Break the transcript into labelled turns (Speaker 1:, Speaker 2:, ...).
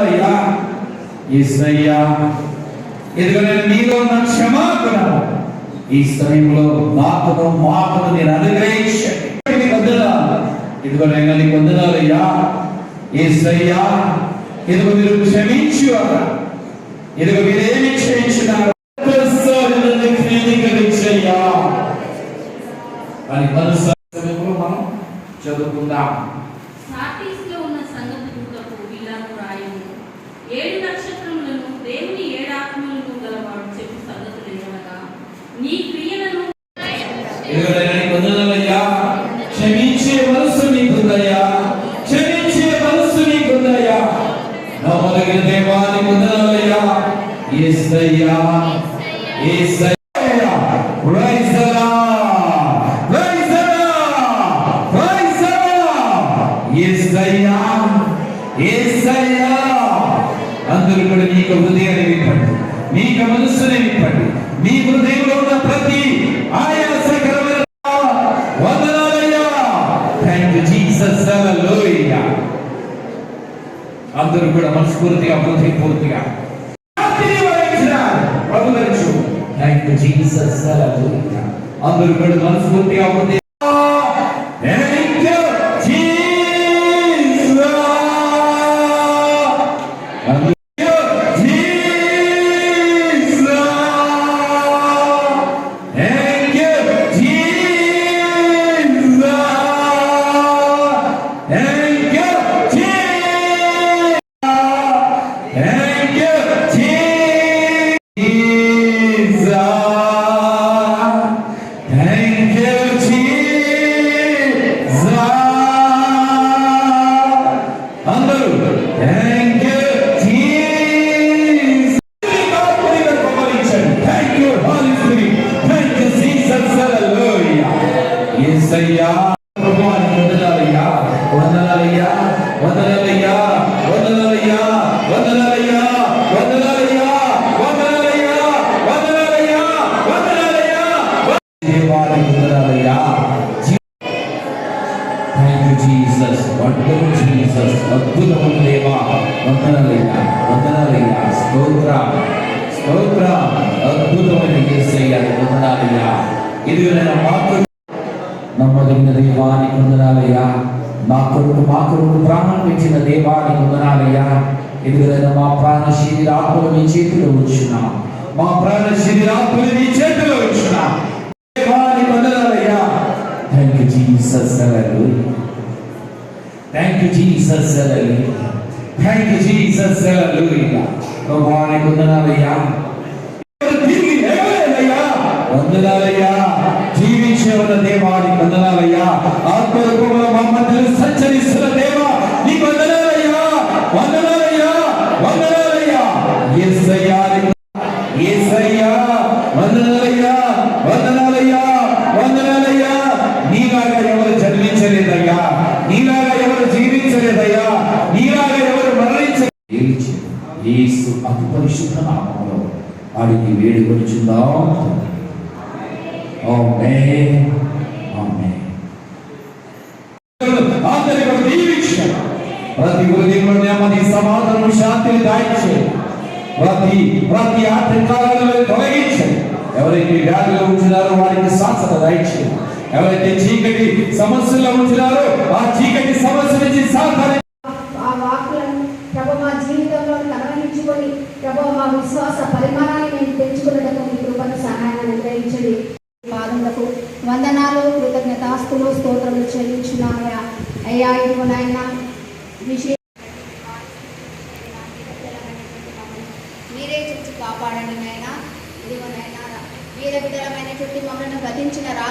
Speaker 1: వందనాలయ్యా ఏసయ్యా ఇదిగో నీలో ఉన్న క్షమాపణ ఈ సమయంలో నాకును మాటను నేను అనుగ్రహించండి. వందనాలు. ఇదిగో నేను నీకు వందనాలయ్యా ఏసయ్యా ఇదిగో మీరు క్షమించువారా? ఇదిగో మీరేమి క్షమించినారు క్షమించయ్యా అని కలుస సమయంలో మనం చదువుకుందాం.
Speaker 2: ఏడు నక్షత్రములను దేవుని ఏడు ఆత్మలను గలవాడు చెప్పు సంగతులు ఏమనగా నీ క్రియలను
Speaker 1: Yes, I am. Yes, I am. అందరూ కూడా నీకు హృదయాన్ని విప్పండి నీకు మనస్సుని విప్పండి మీ హృదయంలో ఉన్న ప్రతి ఆయాసకరమైన వందనాలయ్యా థ్యాంక్ యూ జీసస్ హల్లెలూయా అందరూ కూడా మనస్ఫూర్తిగా హృదయపూర్తిగా శాంతిని వహించినారు. ప్రభు తెలుసు థ్యాంక్ యూ జీసస్ హల్లెలూయా అందరూ కూడా మనస్ఫూర్తిగా హృదయ Hallelujah. Jesus. Jesus wonderful Jesus అద్భుతమైన దేవా వందనాలయ్యా వందనాలయ్యా స్తోత్ర స్తోత్ర అద్భుతమైన యేసయ్యా వందనాలయ్యా ఇది నేను మాకు నమ్మదగిన దేవానికి వందనాలయ్యా నా కొడుకు మా కొడుకు ప్రాణం పెట్టిన దేవానికి వందనాలయ్యా ఎదురైన మా ప్రాణ శరీరాత్మలు మీ చేతిలో ఉంచున్నాం మా ప్రాణ శరీరాత్మలు మీ చేతిలో ఉంచున్నాం దేవానికి వందనాలయ్యా thank you Jesus hallelujah thank you Jesus hallelujah thank you Jesus hallelujah ప్రభువానికి వందనాలయ్యా తిరిగి లేవలేదయ్యా వందనాలయ్యా జీవించే ఉన్న దేవానికి వందనాలయ్యా ఆత్మరూపంలో మా మధ్యలో సంచరిస్తున్న దేవా నీకు వందనాలయ్యా వందనాలయ్యా వందనాలయ్యా యేసయ్యా నీకు యేసయ్యా వందనాలయ్యా వందనాలయ్యా వందనాలయ్యా నీలాగా ఎవరు జన్మించలేదయ్యా ఏసు అతి పరిశుద్ధ నామంలో వాడికి వేడుకొనిచుందాం ఆమేన్. ఆమేన్. ప్రతి ఉదయం సమాధానం శాంతిని దాయించండి ప్రతి ప్రతి ఆటంకాలను తొలగించండి ఎవరైతే వ్యాధిలో ఉంచినారో వారికి శాశ్వత దాయించండి ఎవరైతే చీకటి సమస్యల్లో ఉంచినారో ఆ చీకటి సమస్య నుంచి సాధారణ
Speaker 3: ఆ వాక్కులను ప్రభు మా జీవితంలో కలవరించుకొని ప్రభావ మా విశ్వాస పరిమాణాన్ని మేము పెంచుకున్నటకు మీ కృపను సహాయాన్ని అనుగ్రహించండి. పాదములకు వందనాలు కృతజ్ఞతాస్తులు స్తోత్రములు చెల్లించున్నామయ్యా అయ్యా. ఇదిగో నాయన మీరే చూసి కాపాడండి నాయన. ఇదిగో నాయన వీర విధమైనటువంటి మమ్మల్ని గతించిన రా